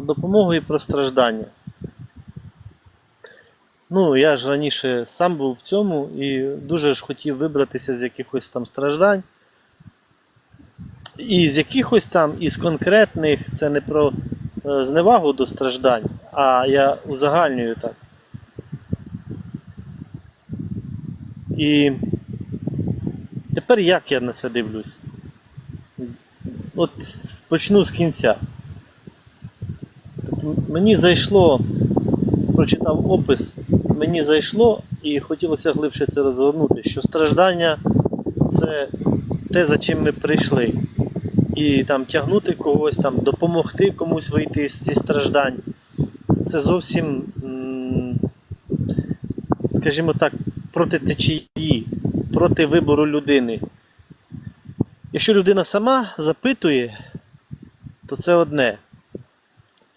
про допомогу і про страждання. Ну, я ж раніше сам був в цьому і дуже ж хотів вибратися з якихось там страждань. І з якихось там, із конкретних, це не про е, зневагу до страждань, а я узагальнюю так. І тепер як я на це дивлюсь? От почну з кінця. Мені зайшло, прочитав опис, мені зайшло і хотілося глибше це розгорнути, що страждання це те, за чим ми прийшли. І там тягнути когось, там, допомогти комусь вийти з зі страждань. Це зовсім, скажімо так, проти течії, проти вибору людини. Якщо людина сама запитує, то це одне.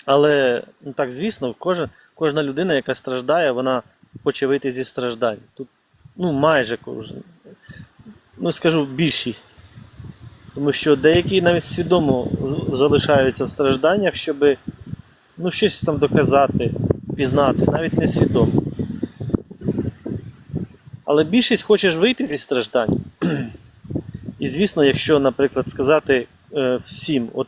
Але, ну так, звісно, кожна, кожна людина, яка страждає, вона хоче вийти зі страждань. Тут, ну, майже кожен. Ну, скажу, більшість. Тому що деякі навіть свідомо залишаються в стражданнях, щоб ну, щось там доказати, пізнати, навіть не свідомо. Але більшість хоче вийти зі страждань. І звісно, якщо, наприклад, сказати е, всім, от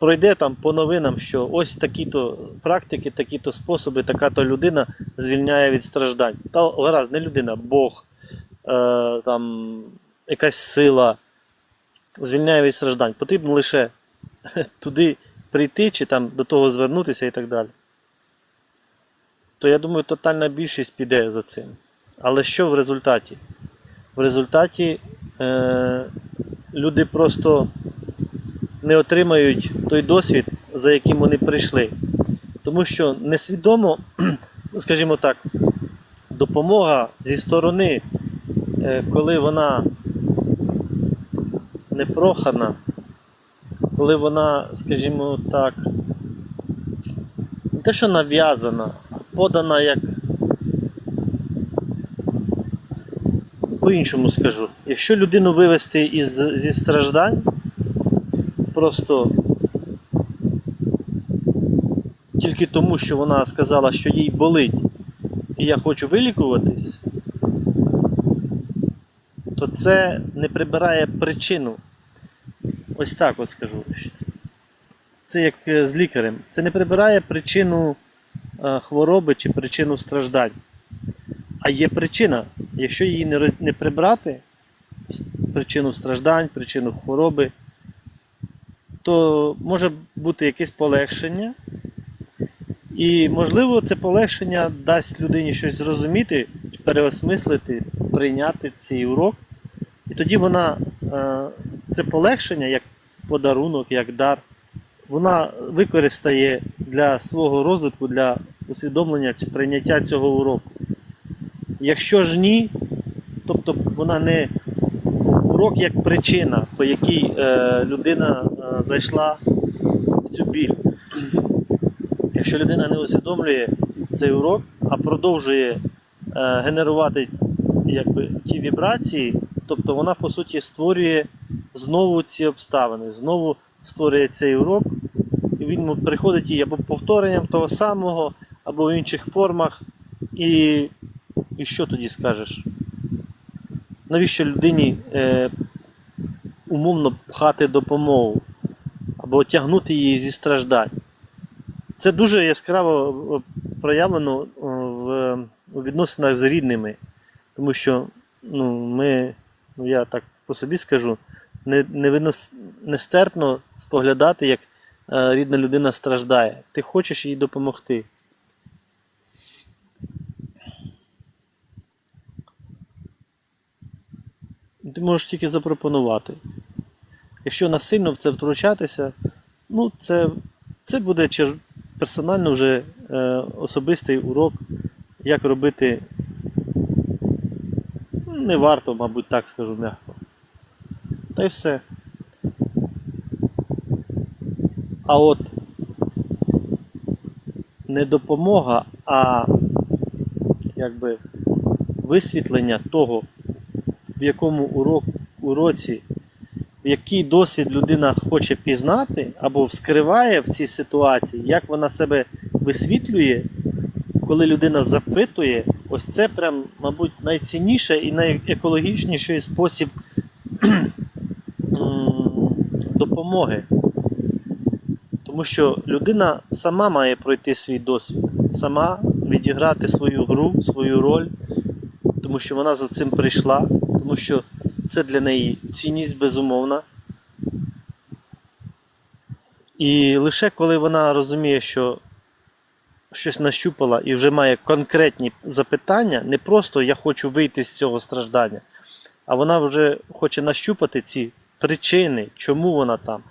пройде там по новинам, що ось такі-то практики, такі-то способи, така-то людина звільняє від страждань. Та гаразд, не людина, Бог, е, там, якась сила звільняє від страждань. Потрібно лише туди прийти чи там до того звернутися і так далі. То я думаю, тотальна більшість піде за цим. Але що в результаті? В результаті е, люди просто не отримають той досвід, за яким вони прийшли. Тому що несвідомо, скажімо так, допомога зі сторони, е, коли вона непрохана, коли вона, скажімо так, не те, що нав'язана, а подана як по-іншому скажу. Якщо людину вивести із, зі страждань, просто тільки тому, що вона сказала, що їй болить, і я хочу вилікуватись, то це не прибирає причину. Ось так от скажу. це- як е, з лікарем. Це не прибирає причину е, хвороби чи причину страждань. А є причина. Якщо її не, прибрати, причину страждань, причину хвороби, то може бути якесь полегшення. І, можливо, це полегшення дасть людині щось зрозуміти, переосмислити, прийняти цей урок. І тоді вона е, це полегшення як подарунок, як дар, вона використає для свого розвитку, для усвідомлення прийняття цього уроку. Якщо ж ні, тобто вона не урок як причина, по якій е, людина зайшла в цю біль. Якщо людина не усвідомлює цей урок, а продовжує е, генерувати якби, ті вібрації, тобто вона по суті створює знову ці обставини, знову створює цей урок, і він приходить їй або повторенням того самого, або в інших формах. І, і що тоді скажеш? Навіщо людині е, умовно пхати допомогу або тягнути її зі страждань? Це дуже яскраво е, проявлено е, в, у відносинах з рідними, тому що ну, ми, ну я так по собі скажу, не, не винос, нестерпно споглядати, як е, рідна людина страждає. Ти хочеш їй допомогти. Ти можеш тільки запропонувати. Якщо насильно в це втручатися, ну це, це буде персонально вже е, особистий урок, як робити. ну, Не варто, мабуть, так скажу м'яко. Та й все. А от не допомога, а якби висвітлення того, в якому урок, уроці, який досвід людина хоче пізнати або вскриває в цій ситуації, як вона себе висвітлює, коли людина запитує, ось це прям, мабуть, найцінніше і найекологічніший спосіб допомоги. Тому що людина сама має пройти свій досвід, сама відіграти свою гру, свою роль, тому що вона за цим прийшла, тому що це для неї цінність безумовна. І лише коли вона розуміє, що щось нащупала і вже має конкретні запитання, не просто я хочу вийти з цього страждання, а вона вже хоче нащупати ці причини, чому вона там.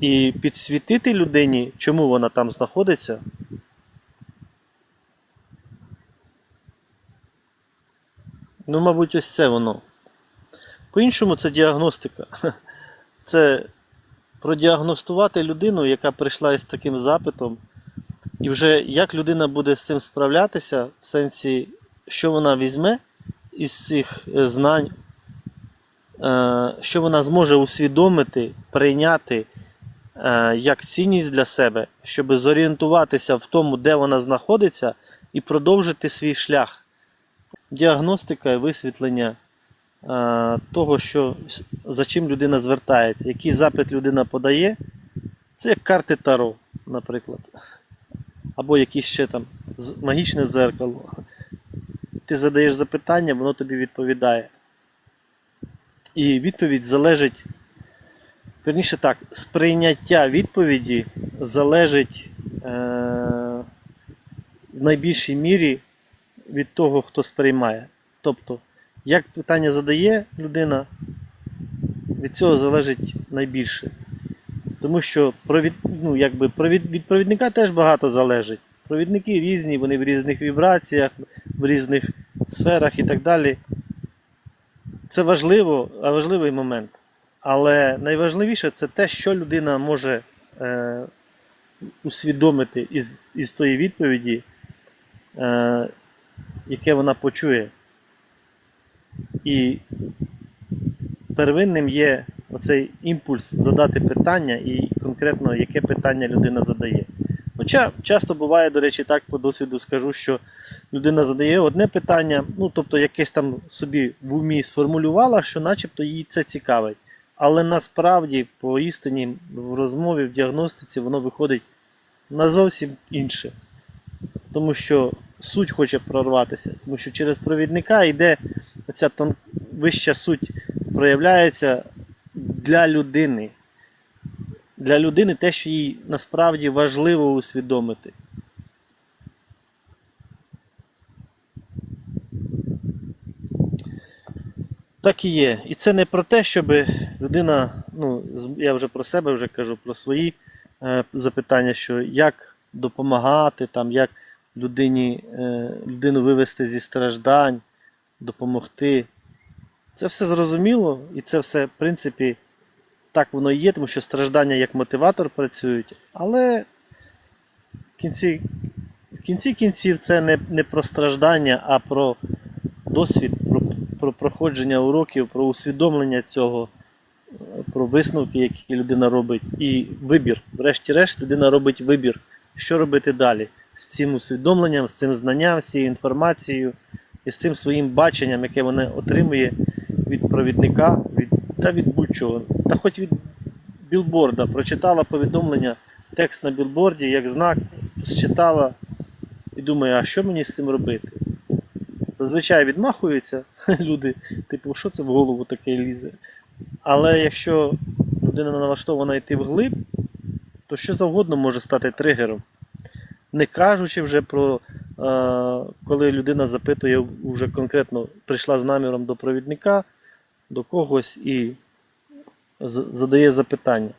І підсвітити людині, чому вона там знаходиться. Ну, мабуть, ось це воно. По-іншому це діагностика. Це продіагностувати людину, яка прийшла із таким запитом, і вже як людина буде з цим справлятися, в сенсі, що вона візьме із цих е, знань, е, що вона зможе усвідомити, прийняти е, як цінність для себе, щоб зорієнтуватися в тому, де вона знаходиться, і продовжити свій шлях. Діагностика і висвітлення того, що, за чим людина звертається, який запит людина подає, це як карти Таро, наприклад. Або якісь ще там магічне зеркало. Ти задаєш запитання, воно тобі відповідає. І відповідь залежить, верніше так, сприйняття відповіді залежить е, в найбільшій мірі від того, хто сприймає. Тобто, як питання задає людина, від цього залежить найбільше. Тому що провід, ну, якби, провід, від провідника теж багато залежить. Провідники різні, вони в різних вібраціях, в різних сферах і так далі. Це важливо, важливий момент. Але найважливіше це те, що людина може е, усвідомити із, із тої відповіді, е, яке вона почує. І первинним є оцей імпульс задати питання і конкретно яке питання людина задає. Хоча часто буває, до речі, так по досвіду скажу, що людина задає одне питання, ну тобто якесь там собі в умі сформулювала, що начебто їй це цікавить. Але насправді, по істині, в розмові, в діагностиці воно виходить на зовсім інше. Тому що суть хоче прорватися, тому що через провідника йде оця тон... вища суть проявляється для людини. Для людини те, що їй насправді важливо усвідомити. Так і є. І це не про те, щоб людина, ну, я вже про себе вже кажу, про свої е, запитання, що як допомагати, там, як людині, е, людину вивести зі страждань, допомогти. Це все зрозуміло, і це все, в принципі, так воно і є, тому що страждання як мотиватор працюють, але в кінці, в кінці кінців це не, не про страждання, а про досвід, про, про проходження уроків, про усвідомлення цього, про висновки, які людина робить, і вибір. Врешті-решт, людина робить вибір, що робити далі з цим усвідомленням, з цим знанням, з цією інформацією і з цим своїм баченням, яке вона отримує від провідника, від, та від будь-чого. Та хоч від білборда прочитала повідомлення, текст на білборді, як знак, считала і думає, а що мені з цим робити? Зазвичай відмахуються люди, типу, що це в голову таке лізе. Але якщо людина налаштована йти вглиб, то що завгодно може стати тригером. Не кажучи вже про коли людина запитує вже конкретно прийшла з наміром до провідника, до когось і задає запитання.